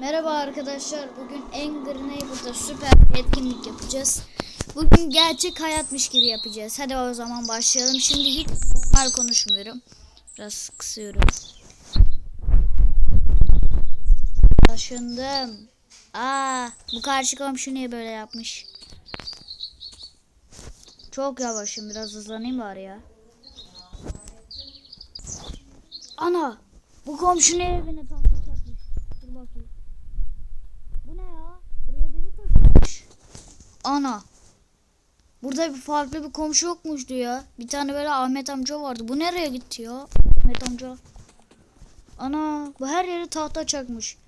Merhaba arkadaşlar. Bugün Angry Neighbor'da süper bir etkinlik yapacağız. Bugün gerçek hayatmış gibi yapacağız. Hadi o zaman başlayalım. Şimdi hiç normal konuşmuyorum. Biraz kısıyorum. Taşındım. Aa, bu karşı komşu niye böyle yapmış? Çok yavaşım. Biraz hızlanayım bari ya. Ana! Bu komşu ne evine tahta takmış? Dur bakayım. Bu ne ya? Buraya biri taşımış. Ana! Burada bir farklı bir komşu yokmuştu ya. Bir tane böyle Ahmet amca vardı. Bu nereye gitti ya? Ahmet amca. Ana! Bu her yeri tahta çakmış.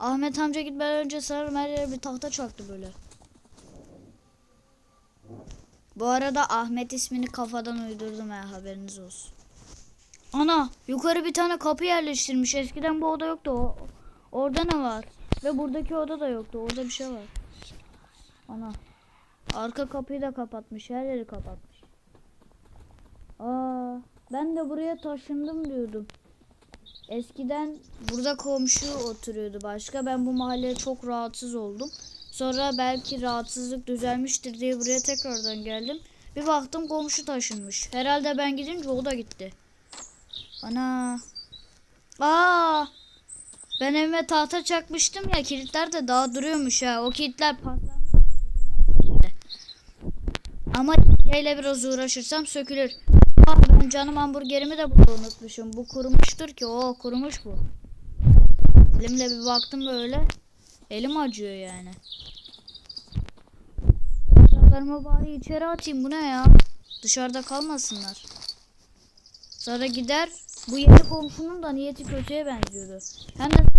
Ahmet amca gitmeden önce sanırım her yere bir tahta çaktı böyle. Bu arada Ahmet ismini kafadan uydurdum ya haberiniz olsun. Ana yukarı bir tane kapı yerleştirmiş. Eskiden bu oda yoktu. O, orada ne var? Ve buradaki oda da yoktu. Orada bir şey var. Ana. Arka kapıyı da kapatmış. Her yeri kapatmış. Aa, ben de buraya taşındım diyordum. Eskiden burada komşu oturuyordu başka. Ben bu mahalleye çok rahatsız oldum. Sonra belki rahatsızlık düzelmiştir diye buraya tekrardan geldim. Bir baktım komşu taşınmış. Herhalde ben gidince o da gitti. Ana. Aa. Ben evime tahta çakmıştım ya kilitler de daha duruyormuş ha. O kilitler patlamış. İle biraz uğraşırsam sökülür. Aa, ben canım hamburgerimi de burada unutmuşum. Bu kurumuştur ki. O kurumuş bu. Elimle bir baktım böyle. Elim acıyor yani. Eşyalarımı bari içeri atayım. Bu ne ya? Dışarıda kalmasınlar. Sonra gider bu yeni komşunun da niyeti kötüye benziyordu. Hem de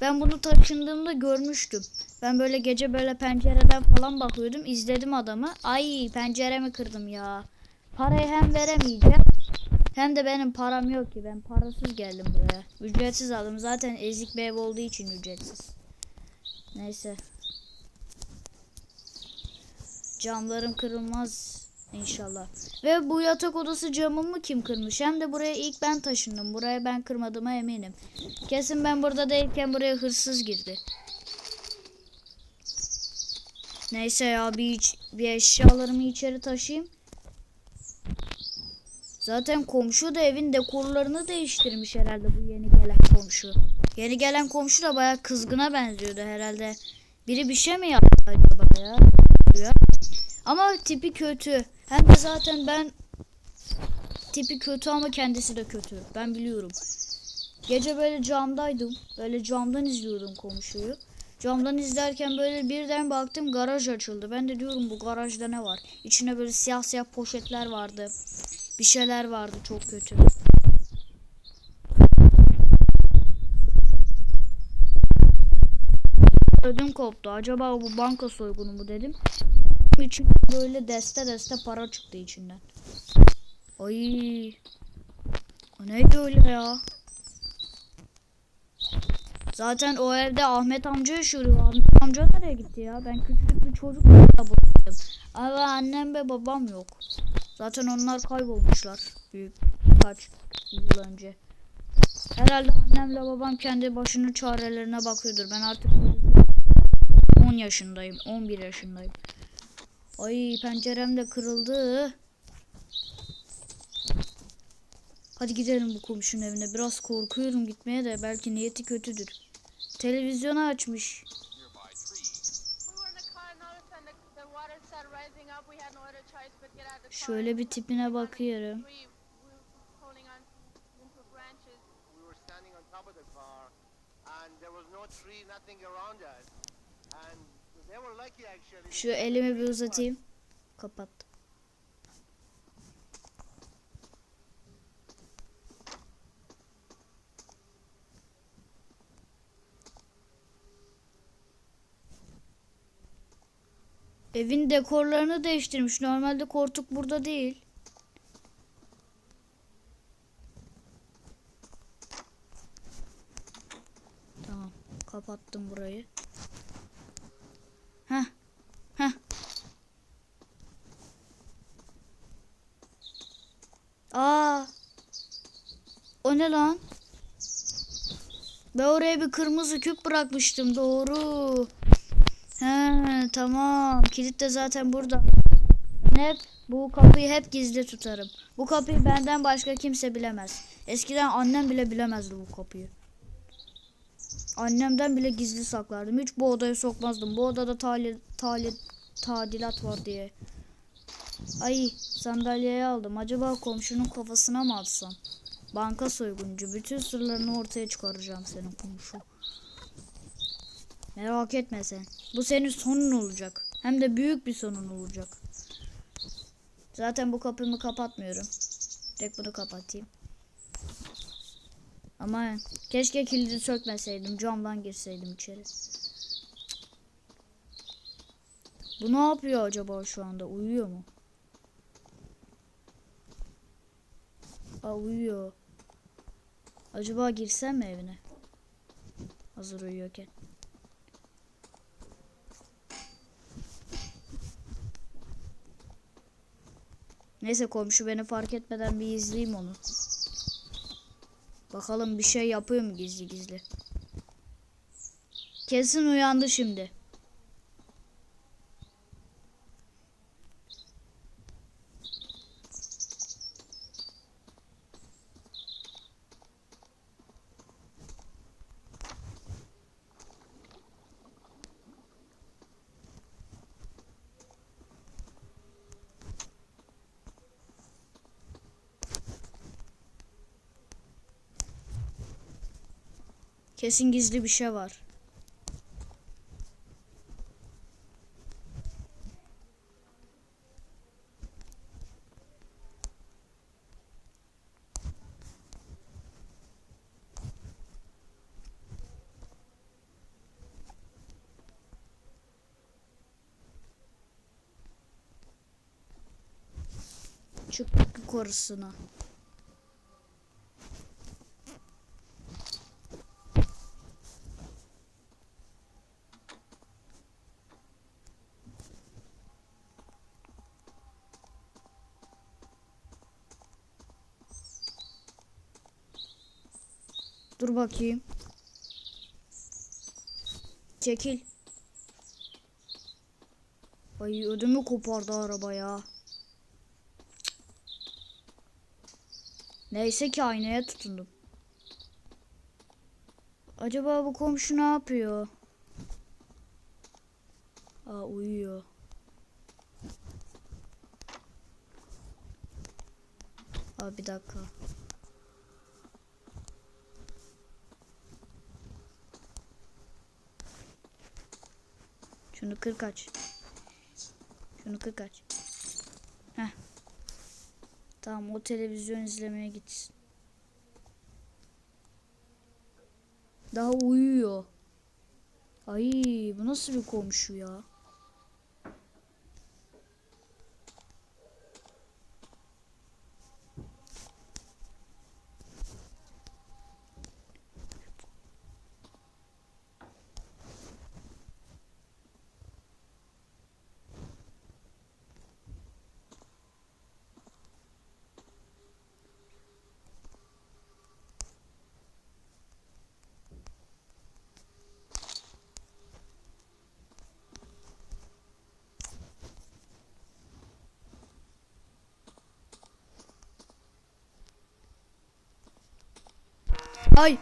ben bunu taşındığımda görmüştüm. Ben böyle gece böyle pencereden falan bakıyordum. izledim adamı. Ay penceremi kırdım ya. Parayı hem veremeyeceğim. Hem de benim param yok ki. Ben parasız geldim buraya. Ücretsiz aldım. Zaten ezik bir ev olduğu için ücretsiz. Neyse. Camlarım kırılmaz İnşallah. Ve bu yatak odası camımı kim kırmış? Hem de buraya ilk ben taşındım. Buraya ben kırmadığıma eminim. Kesin ben burada değilken buraya hırsız girdi. Neyse ya bir, iç- bir eşyalarımı içeri taşıyayım. Zaten komşu da evin dekorlarını değiştirmiş herhalde bu yeni gelen komşu. Yeni gelen komşu da bayağı kızgına benziyordu herhalde. Biri bir şey mi yaptı acaba? Ya. Ama tipi kötü. Hem de zaten ben tipi kötü ama kendisi de kötü. Ben biliyorum. Gece böyle camdaydım. Böyle camdan izliyordum komşuyu. Camdan izlerken böyle birden baktım garaj açıldı. Ben de diyorum bu garajda ne var? İçine böyle siyah siyah poşetler vardı. Bir şeyler vardı çok kötü. Ödüm koptu. Acaba bu banka soygunu mu dedim. İçin böyle deste deste para çıktı içinden. Ay. O neydi öyle ya? Zaten o evde Ahmet amca yaşıyor. Ahmet amca nereye gitti ya? Ben küçük bir çocuk buradayım. Ama annem ve babam yok. Zaten onlar kaybolmuşlar. Büyük kaç yıl önce. Herhalde annemle babam kendi başının çarelerine bakıyordur. Ben artık 10 yaşındayım. 11 yaşındayım. Ay pencerem de kırıldı. Hadi gidelim bu komşunun evine. Biraz korkuyorum gitmeye de belki niyeti kötüdür. Televizyonu açmış. Şöyle bir tipine bakıyorum. Şu elimi bir uzatayım. Kapat. Evin dekorlarını değiştirmiş. Normalde koltuk burada değil. Tamam. Kapattım burayı. Heh. Heh. Aa. O ne lan? Ben oraya bir kırmızı küp bırakmıştım doğru. He tamam. Kilit de zaten burada. Hep bu kapıyı hep gizli tutarım. Bu kapıyı benden başka kimse bilemez. Eskiden annem bile bilemezdi bu kapıyı. Annemden bile gizli saklardım. Hiç bu odaya sokmazdım. Bu odada tali, tali, tadilat var diye. Ay sandalyeyi aldım. Acaba komşunun kafasına mı atsam? Banka soyguncu. Bütün sırlarını ortaya çıkaracağım senin komşu. Merak etme sen. Bu senin sonun olacak. Hem de büyük bir sonun olacak. Zaten bu kapımı kapatmıyorum. Tek bunu kapatayım. Ama keşke kilidi sökmeseydim. Camdan girseydim içeri. Bu ne yapıyor acaba şu anda? Uyuyor mu? Aa uyuyor. Acaba girsem mi evine? Hazır uyuyorken. Neyse komşu beni fark etmeden bir izleyeyim onu. Bakalım bir şey yapıyor mu gizli gizli. Kesin uyandı şimdi. Kesin gizli bir şey var. Çık korusuna. Dur bakayım. Çekil. Ay ödümü kopardı araba ya. Neyse ki aynaya tutundum. Acaba bu komşu ne yapıyor? Aa uyuyor. Aa bir dakika. Şunu kır kaç. Şunu kır kaç. Heh. Tamam o televizyon izlemeye gitsin. Daha uyuyor. Ay bu nasıl bir komşu ya? Ay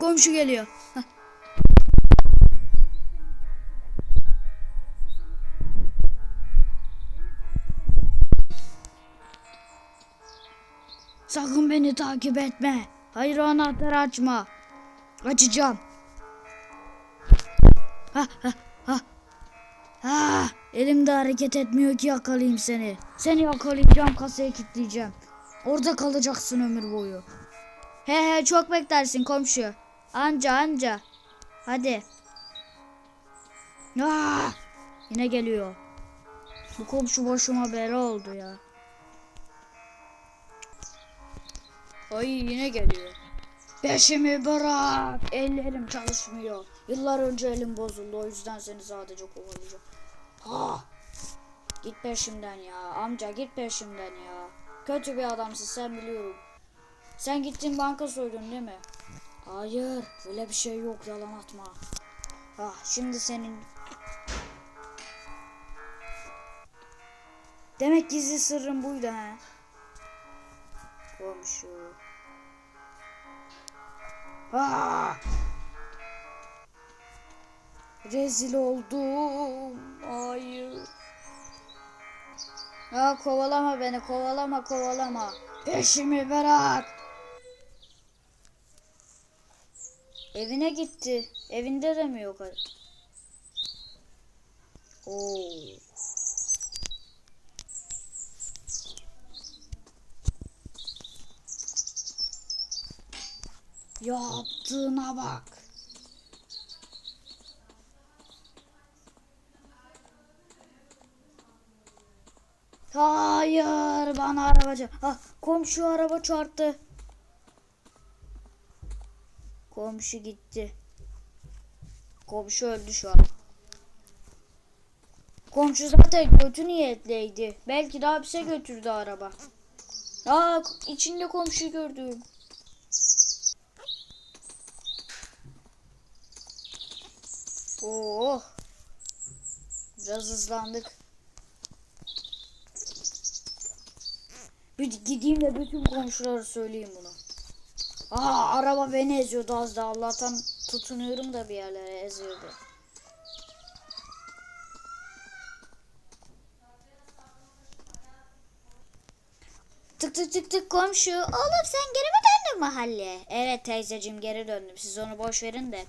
komşu geliyor. Sakın beni takip etme. Hayır o anahtarı açma. Açacağım. Ha ha. Ha, elimde hareket etmiyor ki yakalayayım seni. Seni yakalayacağım kasaya kilitleyeceğim. Orada kalacaksın ömür boyu. He he çok beklersin komşu. Anca anca. Hadi. Ah, yine geliyor. Bu komşu başıma bela oldu ya. Ay yine geliyor. Peşimi bırak. Ellerim çalışmıyor. Yıllar önce elim bozuldu. O yüzden seni sadece kovalayacağım. Ha. Git peşimden ya. Amca git peşimden ya. Kötü bir adamsın sen biliyorum. Sen gittin banka soydun değil mi? Hayır, öyle bir şey yok. Yalan atma. Ah, şimdi senin Demek gizli sırrın buydu ha. Komşu. Ah! Rezil oldum. Hayır. Ha kovalama beni, kovalama, kovalama. Peşimi bırak. Evine gitti. Evinde de mi yok? Oo. Yaptığına bak. Hayır bana arabacı. Ah komşu araba çarptı. Komşu gitti. Komşu öldü şu an. Komşu zaten kötü niyetliydi. Belki de hapse götürdü araba. Aa içinde komşu gördüm. Oh. Biraz hızlandık. Bir gideyim de bütün komşulara söyleyeyim bunu. Aa araba beni eziyordu az da Allah'tan tutunuyorum da bir yerlere eziyordu. Tık tık tık tık komşu. Oğlum sen geri mi döndün mahalleye? Evet teyzeciğim geri döndüm. Siz onu boş verin de.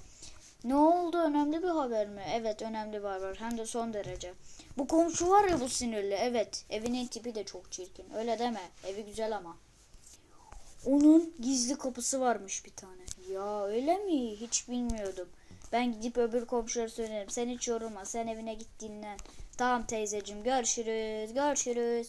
Ne oldu? Önemli bir haber mi? Evet önemli bir haber. Hem de son derece. Bu komşu var ya bu sinirli. Evet. Evinin tipi de çok çirkin. Öyle deme. Evi güzel ama. Onun gizli kapısı varmış bir tane. Ya öyle mi? Hiç bilmiyordum. Ben gidip öbür komşulara söylerim. Sen hiç yorulma. Sen evine git dinlen. Tamam teyzeciğim. Görüşürüz. Görüşürüz.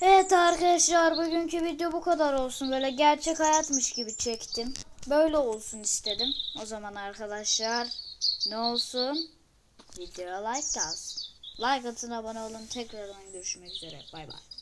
Evet arkadaşlar bugünkü video bu kadar olsun. Böyle gerçek hayatmış gibi çektim. Böyle olsun istedim. O zaman arkadaşlar ne olsun? Videoya like kalsın. Like atın abone olun. Tekrardan görüşmek üzere. Bay bay.